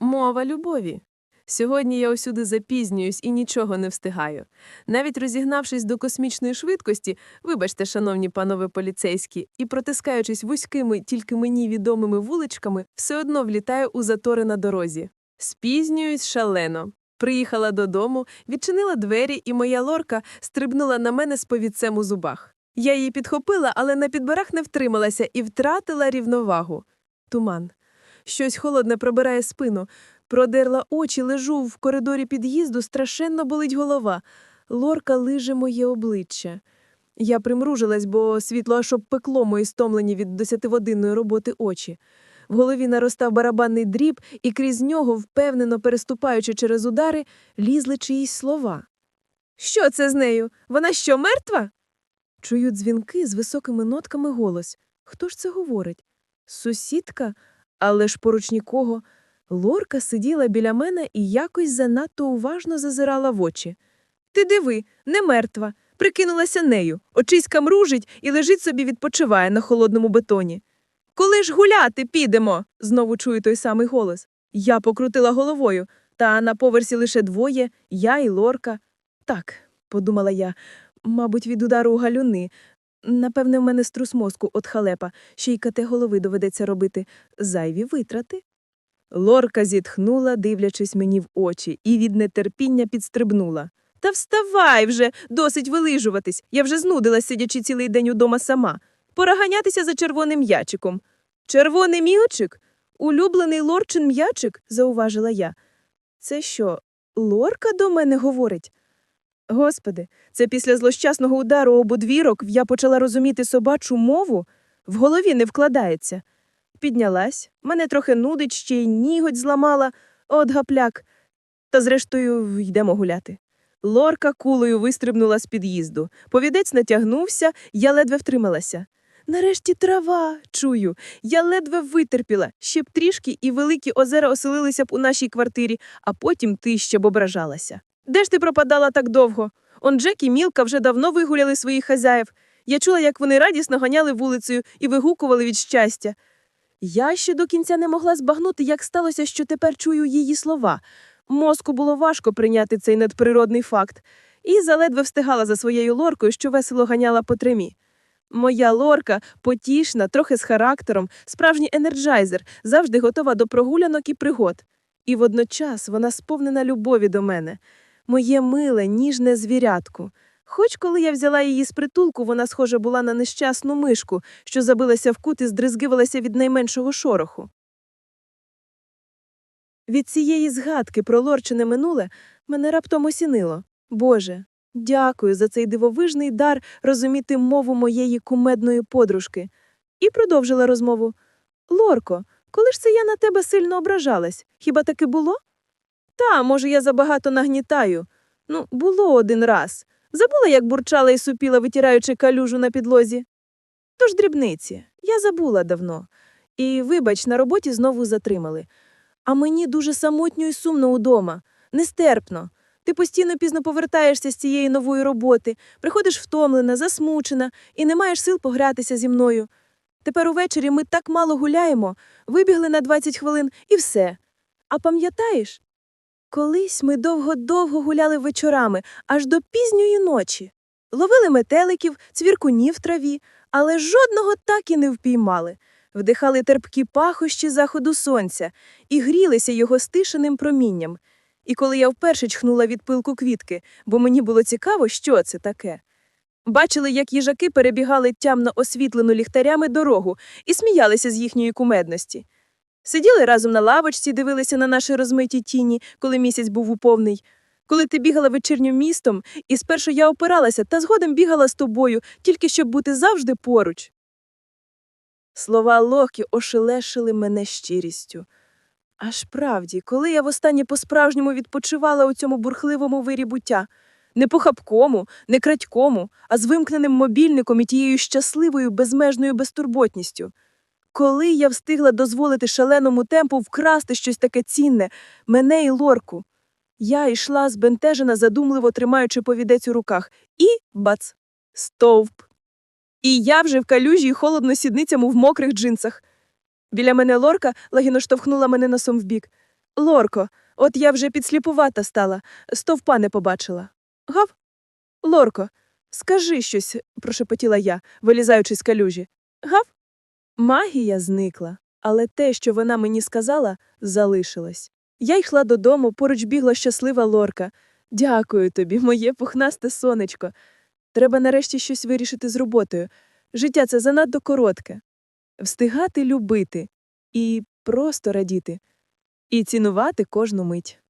Мова любові. Сьогодні я усюди запізнююсь і нічого не встигаю. Навіть розігнавшись до космічної швидкості, вибачте, шановні панове поліцейські, і протискаючись вузькими, тільки мені відомими вуличками, все одно влітаю у затори на дорозі. Спізнююсь шалено. Приїхала додому, відчинила двері, і моя лорка стрибнула на мене з повідцем у зубах. Я її підхопила, але на підборах не втрималася і втратила рівновагу. Туман. Щось холодне пробирає спину. Продерла очі, лежу в коридорі під'їзду, страшенно болить голова. Лорка лиже моє обличчя. Я примружилась, бо світло аж обпекло мої стомлені від десятиводинної роботи очі. В голові наростав барабанний дріб, і крізь нього, впевнено переступаючи через удари, лізли чиїсь слова. Що це з нею? Вона що, мертва? Чую дзвінки з високими нотками голос. Хто ж це говорить? Сусідка? Але ж поруч нікого. Лорка сиділа біля мене і якось занадто уважно зазирала в очі. Ти диви, не мертва. Прикинулася нею. Очиська мружить і лежить собі відпочиває на холодному бетоні. Коли ж гуляти підемо? знову чую той самий голос. Я покрутила головою, та на поверсі лише двоє я і Лорка. Так, подумала я, мабуть, від удару галюни. Напевне, в мене струс мозку от халепа, ще й кате голови доведеться робити. Зайві витрати. Лорка зітхнула, дивлячись мені в очі, і від нетерпіння підстрибнула. Та вставай вже, досить вилижуватись. Я вже знудилась, сидячи цілий день удома сама. Пора ганятися за червоним м'ячиком. Червоний м'ячик? Улюблений лорчин м'ячик, зауважила я. Це що, лорка до мене говорить? Господи, це після злощасного удару об одвірок я почала розуміти собачу мову, в голові не вкладається. Піднялась, мене трохи нудить, ще й ніготь зламала, от гапляк. Та зрештою йдемо гуляти. Лорка кулею вистрибнула з під'їзду. Повідець натягнувся, я ледве втрималася. Нарешті трава, чую. Я ледве витерпіла, ще б трішки і великі озера оселилися б у нашій квартирі, а потім ти ще б ображалася. Де ж ти пропадала так довго? Он Джек і Мілка вже давно вигуляли своїх хазяїв. Я чула, як вони радісно ганяли вулицею і вигукували від щастя. Я ще до кінця не могла збагнути, як сталося, що тепер чую її слова. Мозку було важко прийняти цей надприродний факт, і заледве встигала за своєю лоркою, що весело ганяла по тремі. Моя лорка потішна, трохи з характером, справжній енерджайзер, завжди готова до прогулянок і пригод. І водночас вона сповнена любові до мене, моє миле, ніжне звірятку. Хоч коли я взяла її з притулку, вона схожа була на нещасну мишку, що забилася в кут і здризгивалася від найменшого шороху. Від цієї згадки про лорчине минуле мене раптом осінило. Боже, дякую за цей дивовижний дар розуміти мову моєї кумедної подружки. І продовжила розмову. Лорко, коли ж це я на тебе сильно ображалась? Хіба таки було? Та, може, я забагато нагнітаю. Ну, було один раз. Забула, як бурчала і супіла, витираючи калюжу на підлозі. Тож дрібниці, я забула давно. І, вибач, на роботі знову затримали. А мені дуже самотньо і сумно удома, нестерпно. Ти постійно пізно повертаєшся з цієї нової роботи, приходиш втомлена, засмучена і не маєш сил погратися зі мною. Тепер увечері ми так мало гуляємо, вибігли на 20 хвилин і все. А пам'ятаєш? Колись ми довго-довго гуляли вечорами, аж до пізньої ночі. Ловили метеликів, цвіркунів в траві, але жодного так і не впіймали. Вдихали терпкі пахощі заходу сонця і грілися його стишеним промінням. І коли я вперше чхнула від пилку квітки, бо мені було цікаво, що це таке. Бачили, як їжаки перебігали тямно освітлену ліхтарями дорогу і сміялися з їхньої кумедності. Сиділи разом на лавочці, дивилися на наші розмиті тіні, коли місяць був уповний. Коли ти бігала вечірнім містом, і спершу я опиралася, та згодом бігала з тобою, тільки щоб бути завжди поруч. Слова Локі ошелешили мене щирістю. Аж правді, коли я востаннє по-справжньому відпочивала у цьому бурхливому вирі буття, не похапкому, не крадькому, а з вимкненим мобільником і тією щасливою безмежною безтурботністю. Коли я встигла дозволити шаленому темпу вкрасти щось таке цінне, мене і лорку. Я йшла збентежена, задумливо тримаючи повідець у руках, і бац, стовп. І я вже в калюжі й холодно сідницями в мокрих джинсах. Біля мене лорка лагідно штовхнула мене носом вбік. Лорко, от я вже підсліпувата стала, стовпа не побачила. Гав? Лорко, скажи щось, прошепотіла я, вилізаючи з калюжі. Гав? Магія зникла, але те, що вона мені сказала, залишилось. Я йшла додому, поруч бігла щаслива лорка. Дякую тобі, моє пухнасте сонечко. Треба нарешті щось вирішити з роботою. Життя це занадто коротке. Встигати любити і просто радіти, і цінувати кожну мить.